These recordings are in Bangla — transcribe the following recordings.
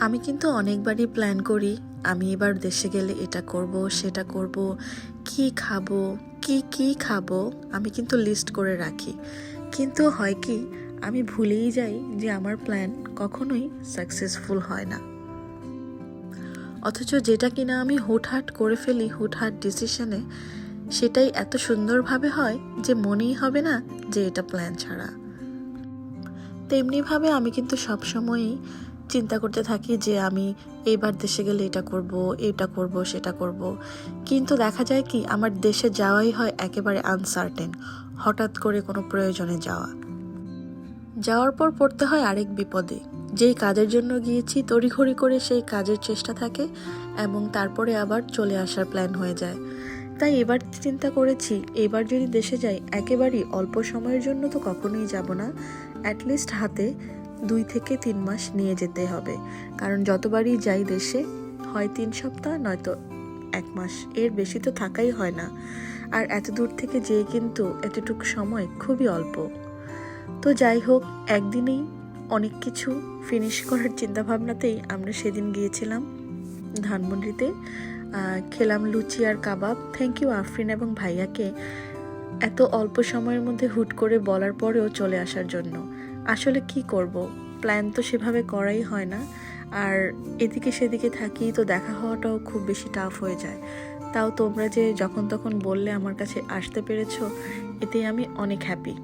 আমি কিন্তু অনেকবারই প্ল্যান করি, আমি এবার দেশে গেলে এটা করব, সেটা করব, কি খাব, কি কি খাব, আমি কিন্তু লিস্ট করে রাখি। কিন্তু হয় কি, আমি ভুলেই যাই যে আমার প্ল্যান কখনোই সাকসেসফুল হয় না। অথচ যেটা কিনা আমি হুটহাট করে ফেলি, হুটহাট ডিসিশনে সেটাই এত সুন্দরভাবে হয় যে মনেই হবে না যে এটা প্ল্যান ছাড়া। তেমনিভাবে আমি কিন্তু সবসময়ই চিন্তা করতে থাকি যে আমি এইবার দেশে গেলে এটা করব এটা করব, সেটা করব। কিন্তু দেখা যায় কি, আমার দেশে যাওয়াই হয় একেবারে আনসার্টেন হঠাৎ করে কোনো প্রয়োজনে যাওয়া। যাওয়ার পর পড়তে হয় আরেক বিপদে। যেই কাজের জন্য গিয়েছি, তড়িঘড়ি করে সেই কাজের চেষ্টা থাকে এবং তারপরে আবার চলে আসার প্ল্যান হয়ে যায়। তাই এবার চিন্তা করেছি, এবার যদি দেশে যাই, একেবারেই অল্প সময়ের জন্য তো কখনোই যাব না। অ্যাটলিস্ট হাতে দুই থেকে তিন মাস নিয়ে যেতে হবে। কারণ যতবারই যাই দেশে, হয় তিন সপ্তাহ, নয়তো এক মাস। এর বেশি তো থাকাই হয় না। আর এত দূর থেকে যেয়ে কিন্তু এতটুকু সময় খুবই অল্প। তো যাই হোক, একদিনেই অনেক কিছু ফিনিশ করার চিন্তাভাবনাতেই আমরা সেদিন গিয়েছিলাম ধানমন্ডিতে। খেলাম লুচি আর কাবাব। থ্যাংক ইউ আফরিন এবং ভাইয়াকে এত অল্প সময়ের মধ্যে হুট করে বলার পরেও চলে আসার জন্য। আসলে কি করব? প্ল্যান তো সেভাবে করাই হয় না। আর এদিকে সেদিকে থাকি তো দেখা হওয়াটাও খুব বেশি টাফ হয়ে যায়। তাও তোমরা যে যখন তখন বললে আমার কাছে আসতে পেরেছ এতে আমি অনেক হ্যাপি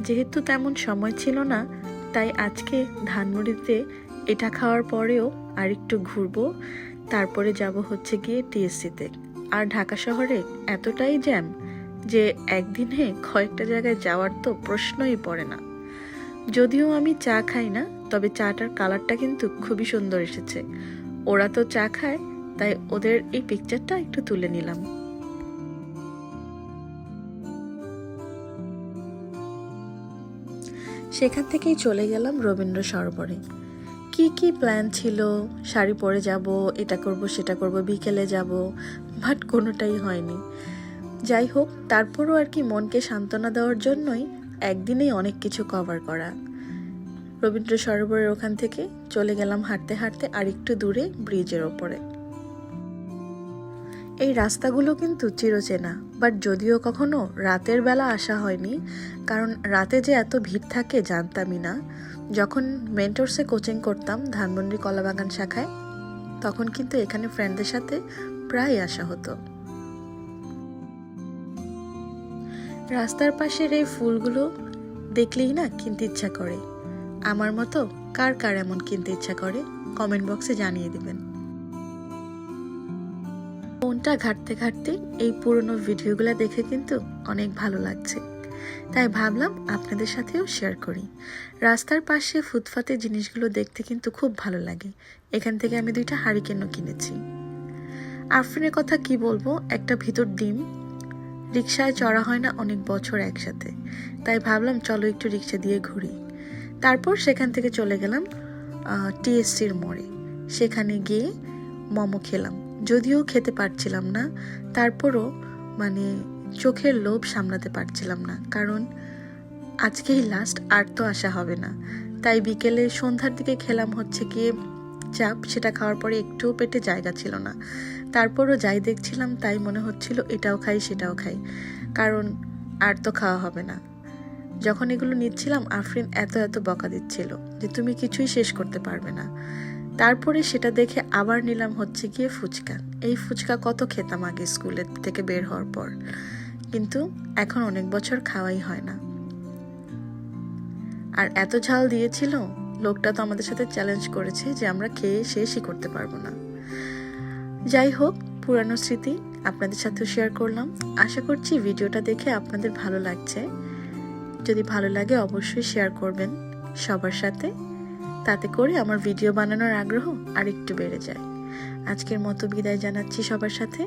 যেহেতু তেমন সময় ছিল না, তাই আজকে ধানমুড়িতে এটা খাওয়ার পরেও আর একটু ঘুরবো। তারপরে যাব হচ্ছে গিয়ে টিএসসিতে আর ঢাকা শহরে এতটাই জ্যাম যে একদিনে কয়েকটা জায়গায় যাওয়ার তো প্রশ্নই পড়ে না। যদিও আমি চা খাই না, তবে চাটার কালারটা কিন্তু খুবই সুন্দর এসেছে। ওরা তো চা খায়, তাই ওদের এই পিকচারটা একটু তুলে নিলাম। সেখান থেকেই চলে গেলাম রবীন্দ্র সরোবরে। কি কি প্ল্যান ছিল? শাড়ি পরে যাব, এটা করব, সেটা করব, বিকেলে যাব বাট কোনোটাই হয়নি। যাই হোক, তারপরও আর কি মনকে সান্ত্বনা দেওয়ার জন্যই একদিনেই অনেক কিছু কভার করা। রবীন্দ্র সরোবরের ওখান থেকে চলে গেলাম হাঁটতে হাঁটতে আর একটু দূরে ব্রিজের ওপরে। এই রাস্তাগুলো কিন্তু চিরচেনা বাট যদিও কখনো রাতের বেলা আসা হয়নি, কারণ রাতে যে এত ভিড় থাকে জানতামই না। যখন মেন্টরসে কোচিং করতাম ধানমন্ডি কলাবাগান শাখায়, তখন কিন্তু এখানে ফ্রেন্ডদের সাথে প্রায় আসা হতো। রাস্তার পাশের এই ফুলগুলো দেখলেই না কিনতে ইচ্ছা করে। আমার মতো কার কার এমন কিনতে ইচ্ছা করে কমেন্ট বক্সে জানিয়ে দিবেন। ফোনটা ঘাটতে ঘাটতে এই পুরনো ভিডিওগুলো দেখে কিন্তু অনেক ভালো লাগছে। তাই ভাবলাম আপনাদের সাথেও শেয়ার করি। রাস্তার পাশে ফুটপাতে জিনিসগুলো দেখতে কিন্তু খুব ভালো লাগে। এখান থেকে আমি দুইটা হারিকেনও কিনেছি। আফরিনের কথা কি বলব? একটা ভিতর ডিম রিক্সায় চড়া হয় না অনেক বছর একসাথে। তাই ভাবলাম, চলো একটু রিক্সা দিয়ে ঘুরি। তারপর সেখান থেকে চলে গেলাম টিএসসির মোড়ে। সেখানে গিয়ে মোমো খেলাম। যদিও খেতে পারছিলাম না, তারপরও মানে চোখের লোভ সামলাতে পারছিলাম না, কারণ আজকেই লাস্ট আর তো আসা হবে না। তাই বিকেলে সন্ধ্যার দিকে খেলাম হচ্ছে গিয়ে চাপ সেটা খাওয়ার পরে একটুও পেটে জায়গা ছিল না। তারপরও যাই দেখছিলাম, তাই মনে হচ্ছিল এটাও খাই, সেটাও খাই। কারণ আর তো খাওয়া হবে না। যখন এগুলো নিচ্ছিলাম, আফরিন এত এত বকা দিচ্ছিল যে তুমি কিছুই শেষ করতে পারবে না। তারপরে সেটা দেখে আবার নিলাম হচ্ছে গিয়ে ফুচকা। এই ফুচকা কত খেতাম আগে স্কুলের থেকে বের হওয়ার পর। কিন্তু এখন অনেক বছর খাওয়াই হয় না। আর এত ঝাল দিয়েছিল, লোকটা তো আমাদের সাথে চ্যালেঞ্জ করেছে যে আমরা খেয়ে শেষই করতে পারব না। যাই হোক, পুরানো স্মৃতি আপনাদের সাথেও শেয়ার করলাম। আশা করছি ভিডিওটা দেখে আপনাদের ভালো লাগছে। যদি ভালো লাগে অবশ্যই শেয়ার করবেন সবার সাথে। তাতে করে আমার ভিডিও বানানোর আগ্রহ আরেকটু বেড়ে যায়। আজকের মতো বিদায় জানাচ্ছি সবার সাথে।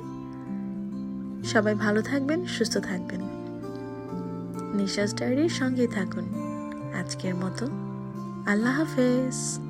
সবাই ভালো থাকবেন, সুস্থ থাকবেন। নিশাস ডায়েরির সঙ্গেই থাকুন। আজকের মতো আল্লাহ হাফেজ।